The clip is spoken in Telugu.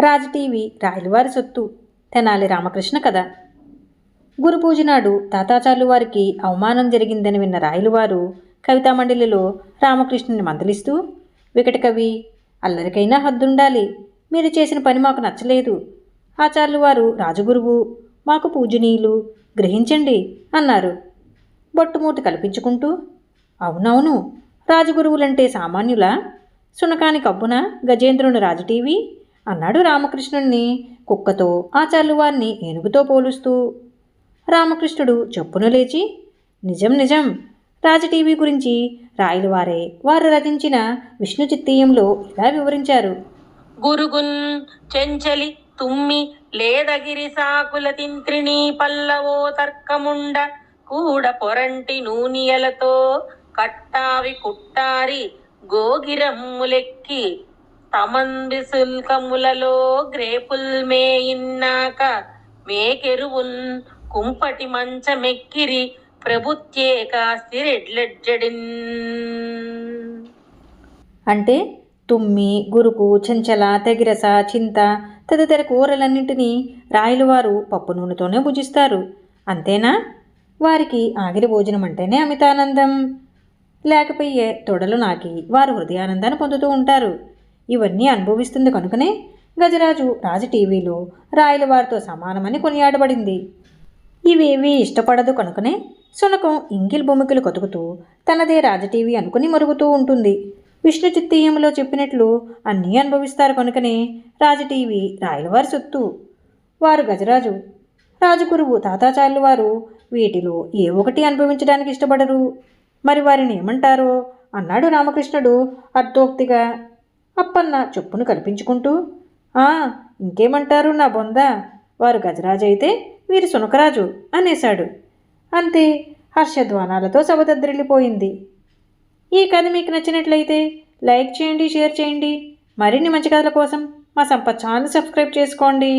రాజటీవీ రాయలవారి సొత్తు. తెనాలి రామకృష్ణ కథ. గురు పూజ నాడు తాతాచార్లు వారికి అవమానం జరిగిందని విన్న రాయలవారు కవితామండలిలో రామకృష్ణుని మందలిస్తూ వికట కవి అల్లరికైనా హద్దుండాలి. మీరు చేసిన పని మాకు నచ్చలేదు. ఆచార్యులు వారు రాజగురువు మాకు పూజనీయులు గ్రహించండి అన్నారు. బొట్టుమూటి కల్పించుకుంటూ అవునవును రాజగురువులంటే సామాన్యులా? సునకాని కబ్బున గజేంద్రుని రాజటీవీ అన్నాడు రామకృష్ణుణ్ణి. కుక్కతో ఆ వారిని ఏనుగుతో పోలుస్తూ. రామకృష్ణుడు చెప్పున లేచి నిజం నిజం. రాజటీవీ గురించి రాయలవారే. వారు రచించిన విష్ణు చిత్తీయంలో ఇలా వివరించారు. గురుగున్ చెంచలి తుమ్మి లేదగిరి సాకుల తింత్రిణి పల్లవో తర్కముండ కూడ పొరంటి నూనియలతో కట్టావి కుట్టారి గోగిరమ్ములెక్కి తమంబిసుల్కములలో గ్రేపుల్ మేయిన్నాక మేకెరువున్ కుంపటి మంచమెక్కిరి ప్రభుత్యేకాస్తిరెడ్లెడ్జడిన్ అంటే తుమ్మి గురుకు చెంచల తెగిరస చింత తదితర కూరలన్నింటినీ రాయలవారు పప్పు నూనెతోనే భుజిస్తారు. అంతేనా? వారికి ఆగిరి భోజనం అంటేనే అమితానందం. లేకపోయే తొడలు నాకి వారు హృదయానందాన్ని పొందుతూ ఉంటారు. ఇవన్నీ అనుభవిస్తుంది కనుకనే గజరాజు రాజు టీవీలో రాయలవారితో సమానమని కొనియాడబడింది. ఇవేవీ ఇష్టపడదు కనుకనే సునకం ఇంగిల్ భూమికలు కతుకుతూ తనదే రాజటీవీ అనుకుని మరుగుతూ ఉంటుంది. విష్ణు చిత్తీయంలో చెప్పినట్లు అన్నీ అనుభవిస్తారు కనుకనే రాజటీవీ రాయలవారి సొత్తు. వారు గజరాజు రాజగురువు తాతాచార్యులు వారు వీటిలో ఏ ఒకటి అనుభవించడానికి ఇష్టపడరు. మరి వారిని ఏమంటారో? అన్నాడు రామకృష్ణుడు అర్థోక్తిగా అప్పన్న చెప్పును కల్పించుకుంటూ "ఆ, ఇంకేమంటారు నా బొంద? వారు గజరాజు అయితే వీరు సునకరాజు అనేశాడు. అంతే హర్షధ్వానాలతో సభదద్రిల్లిపోయింది ఈ కథ మీకు నచ్చినట్లయితే లైక్ చేయండి షేర్ చేయండి. మరిన్ని మంచి కథల కోసం మా సంపత్ ఛానల్ సబ్స్క్రైబ్ చేసుకోండి.